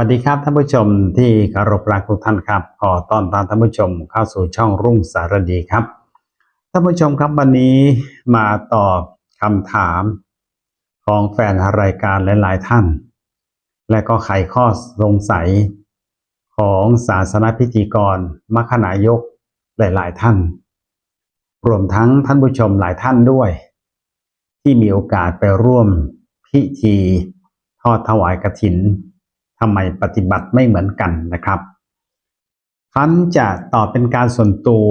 วัสดีครับท่านผู้ชมที่คารพรักทุกท่านครับขอต้อนรับท่านผู้ชมเข้าสู่ช่องรุ่งสารดีครับท่านผู้ชมครับวันนี้มาตอบคำถามของแฟนรายการหลาย ๆ ท่าน และก็ไขข้อสงสัยของศาสนพิธีกรมัคณายกหลาย ๆ ท่าน รวมทั้งท่านผู้ชมหลายท่านด้วย ที่มีโอกาสไปร่วมพิธีทอดถวายกฐิน ทำไมปฏิบัติไม่เหมือนกันนะครับท่านจะตอบเป็นการส่วนตัว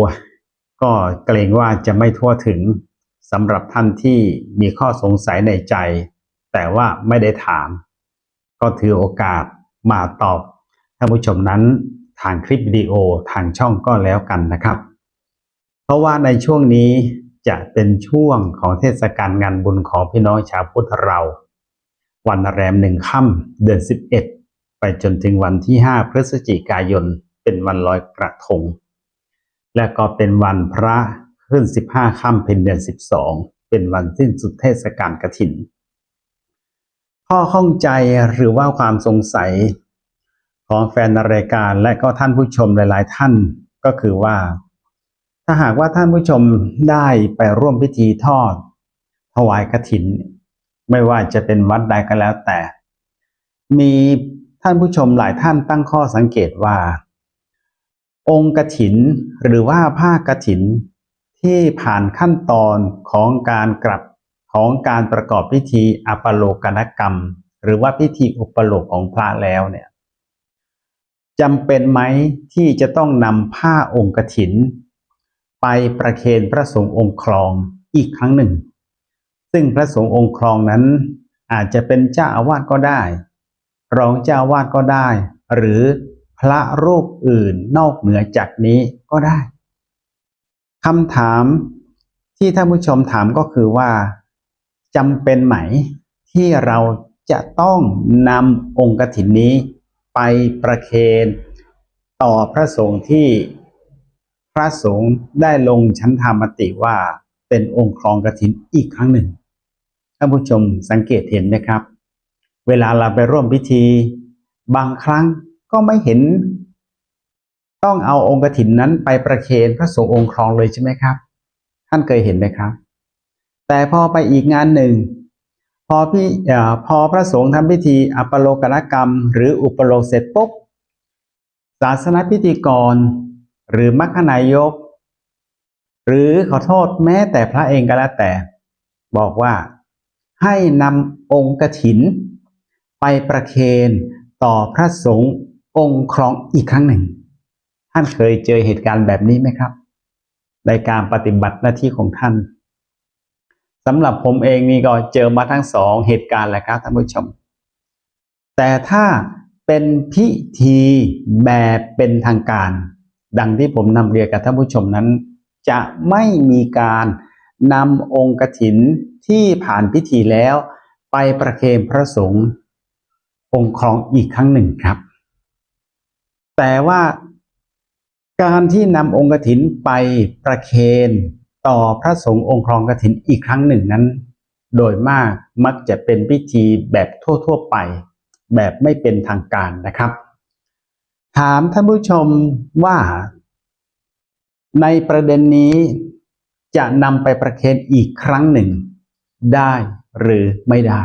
ก็เกรงว่าจะไม่ทั่วถึงสำหรับท่านที่มีข้อสงสัยในใจ แต่ว่าไม่ได้ถาม ก็ถือโอกาสมาตอบท่านผู้ชมนั้นทางคลิปวิดีโอทางช่องก็แล้วกันนะครับ เพราะว่าในช่วงนี้จะเป็นช่วงของเทศกาลงานบุญของพี่น้องชาวพุทธเรา วันแรมหนึ่งค่ำเดือน11 ไปจนถึงวันที่ 5 พฤศจิกายน เป็นวันลอยกระทง และก็เป็นวันพระขึ้น 15ค่ำเป็นเดือน 12 เป็นวันสิ้นสุดเทศกาลกฐิน ข้อข้องใจหรือว่าความสงสัยของแฟนรายการและก็ท่านผู้ชมหลาย ๆ ท่านก็คือว่า ถ้าหากว่าท่านผู้ชมได้ไปร่วมพิธีทอด ถวายกฐิน ไม่ว่าจะเป็นวัดใดก็แล้วแต่ มี ท่านผู้ชมหลายท่านตั้งข้อสังเกตว่า องค์กฐิน หรือว่าผ้ากฐิน ที่ผ่านขั้นตอนของการกลับของการประกอบพิธีอปโลกนกรรม หรือว่าพิธีอุปโลกของพระแล้วเนี่ยจำเป็นไหมที่จะต้องนำผ้าองค์กฐิน ไปประเคนพระสงฆ์องค์ครองอีกครั้งหนึ่ง ซึ่งพระสงฆ์องค์ครองนั้นอาจจะเป็นเจ้าอาวาสก็ได้ รองเจ้าวาสก็ได้ หรือพระรูปอื่นนอกเหนือจากนี้ก็ได้คำถามที่ท่านผู้ชมถามก็คือว่าจำเป็นไหมที่เราจะต้องนำองค์กฐินนี้ไปประเคนต่อพระสงฆ์ที่พระสงฆ์ได้ลงชั้นธรรมติว่าเป็นองค์ครองกฐินอีกครั้งหนึ่งท่านผู้ชมสังเกตเห็นไหมครับ เวลาเราไปร่วมพิธี บางครั้งก็ไม่เห็น ต้องเอาองค์กฐินนั้นไปประเคนพระสงฆ์องค์ครองเลยใช่ไหมครับ ท่านเคยเห็นไหมครับ แต่พอไปอีกงานหนึ่ง พอพี่พอพระสงฆ์ทำพิธีอัปโลกนกรรม หรืออุปโลกเสร็จปุ๊บศาสนพิธีกร หรือมัคคณายก หรือขอโทษแม้แต่พระเองก็แล้วแต่ บอกว่าให้นำองค์กถิน ไปประเคนต่อพระสงฆ์องค์ครองอีกครั้งหนึ่ง ท่านเคยเจอเหตุการณ์แบบนี้ไหมครับ ในการปฏิบัติหน้าที่ของท่านสำหรับผมเองนี่ก็เจอมาทั้งสองเหตุการณ์แหละครับท่านผู้ชม แต่ถ้าเป็นพิธีแบบเป็นทางการ ดังที่ผมนำเรียนกับท่านผู้ชมนั้น จะไม่มีการนำองค์กถินที่ผ่านพิธีแล้ว ไปประเคนพระสงฆ์ องค์ครองอีกครั้งหนึ่งครับ แต่ว่าการที่นำองค์กถินไปประเคนต่อพระสงฆ์องค์ครองกฐินอีกครั้งหนึ่งนั้น โดยมากมักจะเป็นพิธีแบบทั่ว ๆ ไป แบบไม่เป็นทางการนะครับ ถามท่านผู้ชมว่าในประเด็นนี้จะนำไปประเคนอีกครั้งหนึ่ง ได้หรือไม่ได้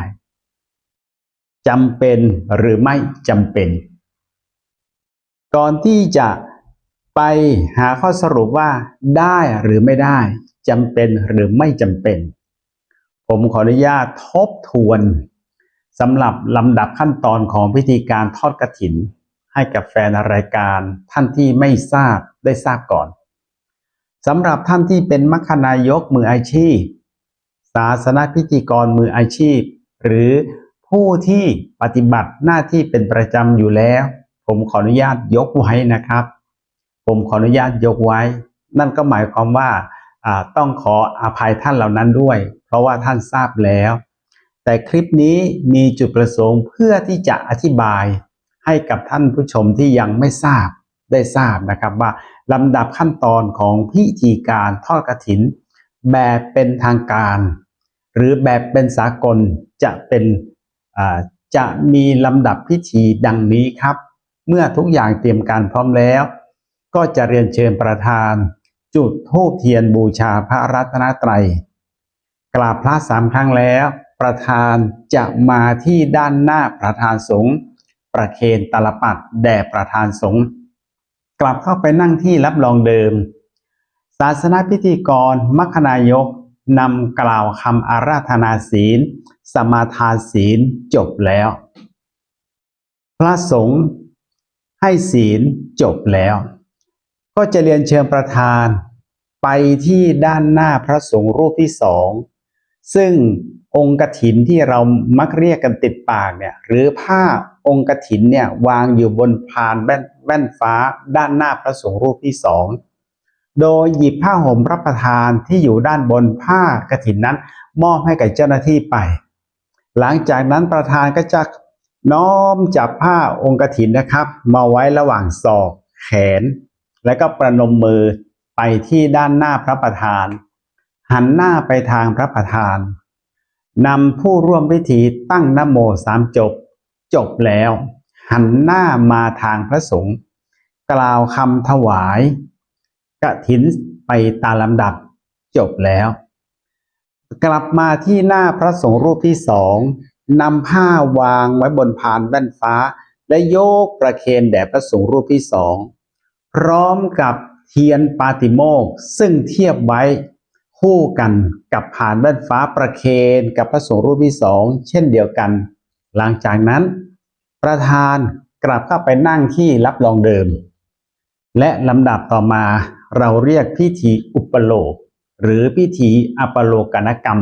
จำเป็นหรือไม่จำเป็น ก่อนที่จะไปหาข้อสรุปว่าได้หรือไม่ได้จำเป็นหรือไม่จำเป็น ผมขออนุญาตทบทวนสำหรับลำดับขั้นตอนของพิธีการทอดกระถิน ให้กับแฟนรายการท่านที่ไม่ทราบได้ทราบก่อนสำหรับท่านที่เป็นมัคคนายกมืออาชีพ ศาสนพิธีกรมืออาชีพ หรือ ผู้ที่ปฏิบัติหน้าที่เป็นประจำอยู่แล้ว ผมขออนุญาตยกไว้นะครับ ผมขออนุญาตยกไว้ นั่นก็หมายความว่าต้องขออภัยท่านเหล่านั้นด้วย เพราะว่าท่านทราบแล้ว แต่คลิปนี้มีจุดประสงค์เพื่อที่จะอธิบายให้กับท่านผู้ชมที่ยังไม่ทราบได้ทราบนะครับว่าลำดับขั้นตอนของพิธีการทอดกระถิน แบบเป็นทางการ หรือแบบเป็นสากลจะเป็น จะมีลำดับพิธีดังนี้ครับ เมื่อทุกอย่างเตรียมการพร้อมแล้ว ก็จะเรียนเชิญประธาน จุดธูปเทียนบูชาพระรัตนตรัยกราบพระสามครั้งแล้ว ประธานจะมาที่ด้านหน้าประธานสงฆ์ประเคนตลปัดแด่ประธานสงฆ์กลับเข้าไปนั่งที่รับรองเดิม ศาสนาพิธีกรมัคคนายก นำกล่าวคำอาราธนาศีล สมาทานศีลจบแล้ว พระสงฆ์ให้ศีลจบแล้ว ก็จะเรียนเชิญประธานไปที่ด้านหน้าพระสงฆ์รูปที่สองซึ่งองค์กถินที่เรามักเรียกกันติดปากเนี่ยหรือผ้าองค์กถินเนี่ยวางอยู่บนพานแว่นแว่นฟ้าด้านหน้าพระสงฆ์รูปที่สอง โดยหยิบผ้าห่มรับประทานที่อยู่ด้านบนผ้ากระถินนั้น มอบให้กับเจ้าหน้าที่ไป หลังจากนั้นประธานก็จะน้อมจับผ้าองค์กระถินนะครับ มาไว้ระหว่างศอก แขน แล้วก็ประนมมือไปที่ด้านหน้าพระประธาน หันหน้าไปทางพระประธานนำผู้ร่วมพิธีตั้งนโมสามจบ จบแล้ว หันหน้ามาทางพระสงฆ์กล่าวคำถวาย กฐินไปตามลำดับจบแล้ว กลับมาที่หน้าพระสงฆ์รูปที่สองนำผ้าวางไว้บนพานแว่นฟ้า และโยกประเคนแด่พระสงฆ์รูปที่สองพร้อมกับเทียนปาติโมกซึ่งเทียบไว้คู่กันกับผ่านแว่นฟ้าประเคนกับพระสงฆ์รูปที่สองเช่นเดียวกัน หลังจากนั้น ประธานกลับเข้าไปนั่งที่รับรองเดิม และลำดับต่อมา เราเรียกพิธีอุปโลก หรือพิธีอปโลกนกรรม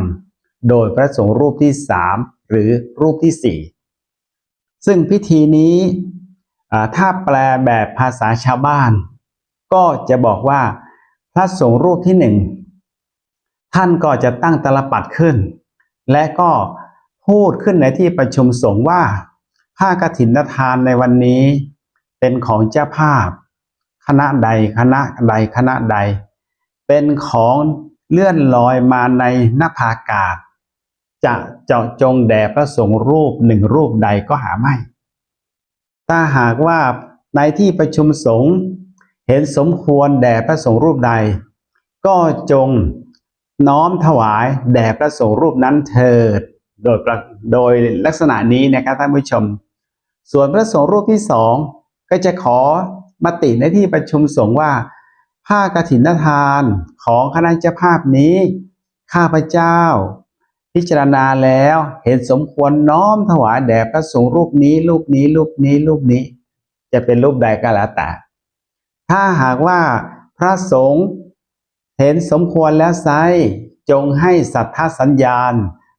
โดยพระสงฆ์รูปที่สามหรือรูปที่สี่ซึ่งพิธีนี้ถ้าแปลแบบภาษาชาวบ้าน ก็จะบอกว่าพระสงฆ์รูปที่หนึ่งท่านก็จะตั้งตลปัดขึ้น และก็พูดขึ้นในที่ประชุมสงฆ์ว่าผ้ากฐินทานในวันนี้ เป็นของเจ้าภาพ ณะใดคณะใดคณะใด เป็นของเลื่อนลอยมาในนภาอากาศ จะเจาะจงแด่พระสงฆ์รูปหนึ่งรูปใดก็หาไม่ ถ้าหากว่าในที่ประชุมสงฆ์เห็นสมควรแด่พระสงฆ์รูปใด ก็จงน้อมถวายแด่พระสงฆ์รูปนั้นเถิด โดยโดยลักษณะนี้นะครับท่านผู้ชม ส่วนพระสงฆ์รูปที่สองก็จะขอ มติในที่ประชุมสงฆ์ว่า ผ้ากฐินทานของคณะเจ้าภาพนี้ ข้าพเจ้า พิจารณาแล้วเห็นสมควรน้อมถวายแด่พระสงฆ์รูปนี้รูปนี้รูปนี้รูปนี้ จะเป็นรูปใดก็แล้วแต่ถ้าหากว่าพระสงฆ์เห็นสมควรแล้วไซจงให้สัทธาสัญญาณ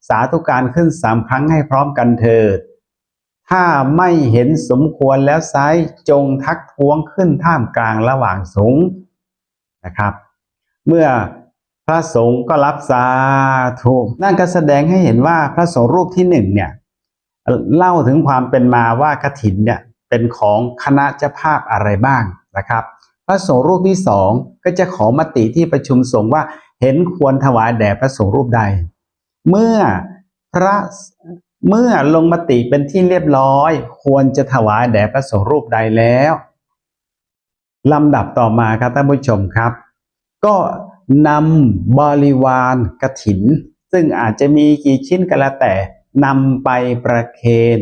สาธุการขึ้นสามครั้งให้พร้อมกันเถิด ถ้าไม่เห็นสมควรแล้วไซจงทักท้วงขึ้นท่ามกลางระหว่างสงฆ์นะครับ เมื่อพระสงฆ์ก็รับสาธุนั่นก็แสดงให้เห็นว่าพระสงฆ์รูปที่หนึ่งเนี่ยเล่าถึงความเป็นมาว่ากฐินเนี่ยเป็นของคณะเจ้าภาพอะไรบ้างนะครับ พระสงฆ์รูปที่สองก็จะขอมติที่ประชุมสงฆ์ว่าเห็นควรถวายแด่พระสงฆ์รูปใด เมื่อพระ เมื่อลงมติเป็นที่เรียบร้อย ควรจะถวายแด่พระสงฆ์รูปใดแล้วลำดับต่อมาครับท่านผู้ชมครับ ก็นำบริวารกระถิน ซึ่งอาจจะมีกี่ชิ้นก็แล้วแต่นำไปประเคน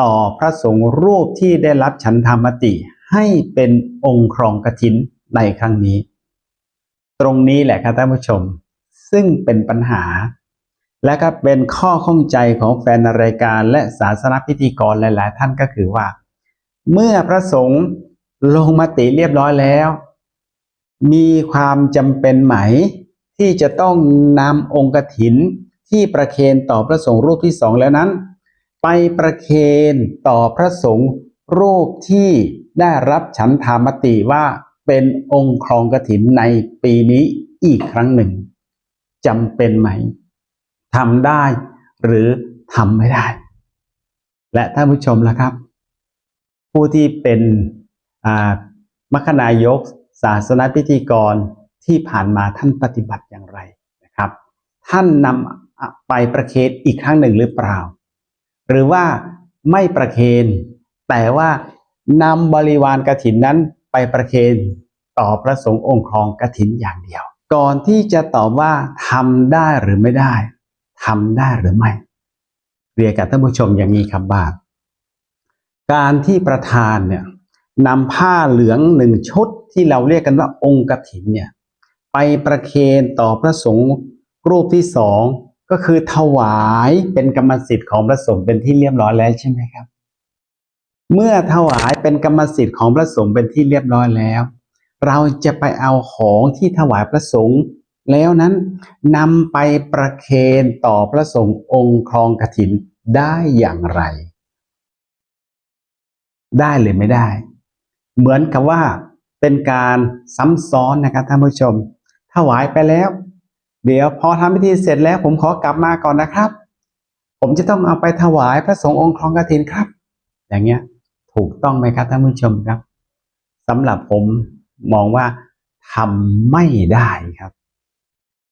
ต่อพระสงฆ์รูปที่ได้รับฉันธรรมติให้เป็นองค์ครองกระถินในครั้งนี้ ตรงนี้แหละครับท่านผู้ชม ซึ่งเป็นปัญหา และก็เป็นข้อข้องใจของแฟนรายการและศาสนพิธีกรหลาย ๆ ท่านก็คือว่า เมื่อพระสงฆ์ลงมติเรียบร้อยแล้ว มีความจำเป็นไหม ที่จะต้องนำองค์กถินที่ประเคนต่อพระสงฆ์รูปที่สองแล้วนั้น ไปประเคนต่อพระสงฆ์รูปที่ได้รับฉันธามติว่าเป็นองค์ครองกถินในปีนี้อีกครั้งหนึ่งจำเป็นไหม ทำได้หรือทำไม่ได้ และท่านผู้ชมล่ะครับ ผู้ที่เป็นมัคคณายก ศาสนพิธีกรที่ผ่านมาท่านปฏิบัติอย่างไรนะครับ ท่านนำไปประเคนอีกครั้งหนึ่งหรือเปล่า หรือว่าไม่ประเคนแต่ว่านำบริวารกรถินนั้นไปประเคนต่อพระสงฆ์องค์ครองกรถินอย่างเดียว ก่อนที่จะตอบว่าทำได้หรือไม่ได้ ทำได้หรือไม่ เรียนกับท่านผู้ชมอย่างนี้ครับว่าการที่ประธานเนี่ยนำผ้าเหลืองหนึ่งชุดที่เราเรียกกันว่าองค์กถินเนี่ยไปประเคนต่อพระสงฆ์รูปที่สองก็คือถวายเป็นกรรมสิทธิ์ของพระสงฆ์เป็นที่เรียบร้อยแล้วใช่ไหมครับ เมื่อถวายเป็นกรรมสิทธิ์ของพระสงฆ์เป็นที่เรียบร้อยแล้ว เราจะไปเอาของที่ถวายพระสงฆ์ แล้วนั้นนำไปประเคนต่อพระสงฆ์องค์ครองกถินได้อย่างไร ได้หรือไม่ได้ เหมือนกับว่าเป็นการซ้ำซ้อนนะครับท่านผู้ชมถวายไปแล้ว เดี๋ยวพอทำพิธีเสร็จแล้วผมขอกลับมาก่อนนะครับ ผมจะต้องเอาไปถวายพระสงฆ์องค์ครองกฐินครับ อย่างเงี้ยถูกต้องไหมครับท่านผู้ชมครับสำหรับผมมองว่าทำไม่ได้ครับ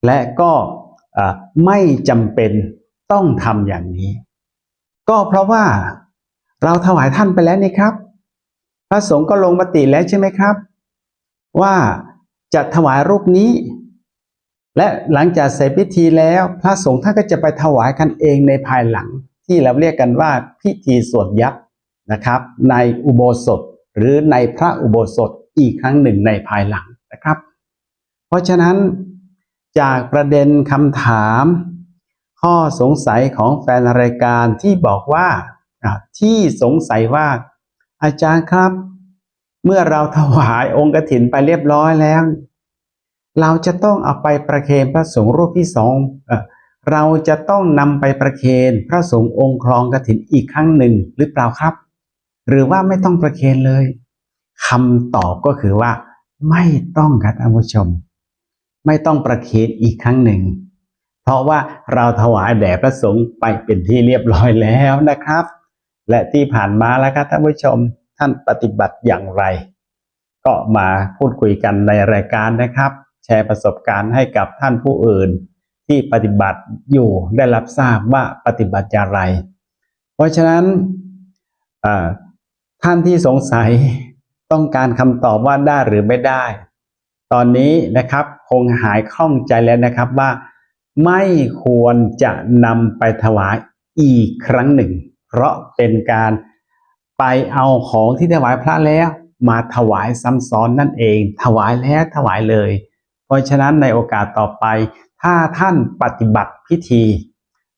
และก็ไม่จำเป็นต้องทำอย่างนี้ ก็เพราะว่าเราถวายท่านไปแล้วนี่ครับ พระสงฆ์ก็ลงมติแล้วใช่ไหมครับ ว่าจะถวายรูปนี้ และหลังจากเสร็จพิธีแล้ว พระสงฆ์ท่านก็จะไปถวายกันเองในภายหลัง ที่เราเรียกกันว่าพิธีสวดยับนะครับ ในอุโบสถหรือในพระอุโบสถอีกครั้งหนึ่งในภายหลังนะครับ เพราะฉะนั้น จากประเด็นคำถาม ข้อสงสัยของแฟนรายการที่บอกว่าที่สงสัยว่า อาจารย์ครับ เมื่อเราถวายองค์กถินไปเรียบร้อยแล้ว เราจะต้องเอาไปประเคนพระสงฆ์รูปที่สองเอ่อเราจะต้องนำไปประเคนพระสงฆ์องค์ครองกถินอีกครั้งหนึ่งหรือเปล่าครับ หรือว่าไม่ต้องประเคนเลยคำตอบก็คือว่า ไม่ต้องครับท่านผู้ชม ไม่ต้องประเคนอีกครั้งหนึ่ง เพราะว่าเราถวายแด่พระสงฆ์ไปเป็นที่เรียบร้อยแล้วนะครับ และที่ผ่านมาแล้วครับท่านผู้ชมท่านปฏิบัติอย่างไร ก็มาพูดคุยกันในรายการนะครับ แชร์ประสบการณ์ให้กับท่านผู้อื่น ที่ปฏิบัติอยู่ได้รับทราบว่าปฏิบัติอย่างไร เพราะฉะนั้นท่านที่สงสัยต้องการคำตอบว่าได้หรือไม่ได้ ตอนนี้นะครับคงหายคล่องใจแล้วนะครับว่าไม่ควรจะนำไปถวายอีกครั้งหนึ่ง เพราะเป็นการไปเอาของที่ถวายพระแล้ว มาถวายซ้ำซ้อนนั่นเอง ถวายแล้วถวายเลย เพราะฉะนั้นในโอกาสต่อไป ถ้าท่านปฏิบัติพิธี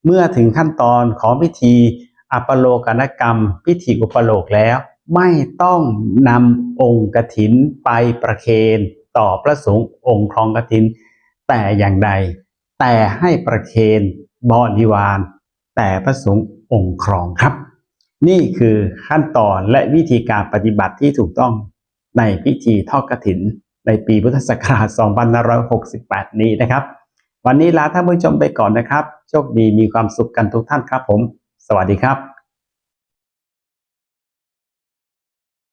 เมื่อถึงขั้นตอนของพิธีอัปโลกนกรรม พิธีอุปโลกแล้ว ไม่ต้องนำองค์กถินไปประเคน ต่อพระสงฆ์องค์ครองกถิน แต่อย่างใด แต่ให้ประเคนบริวารแต่พระสงฆ์องค์ครองครับ นี่คือขั้นตอนและวิธีการปฏิบัติที่ถูกต้องในพิธีทอดกฐิน ในปีพุทธศักราช 2568 นี้นะครับ วันนี้ลาท่านผู้ชมไปก่อนนะครับ โชคดีมีความสุขกันทุกท่านครับผม สวัสดีครับ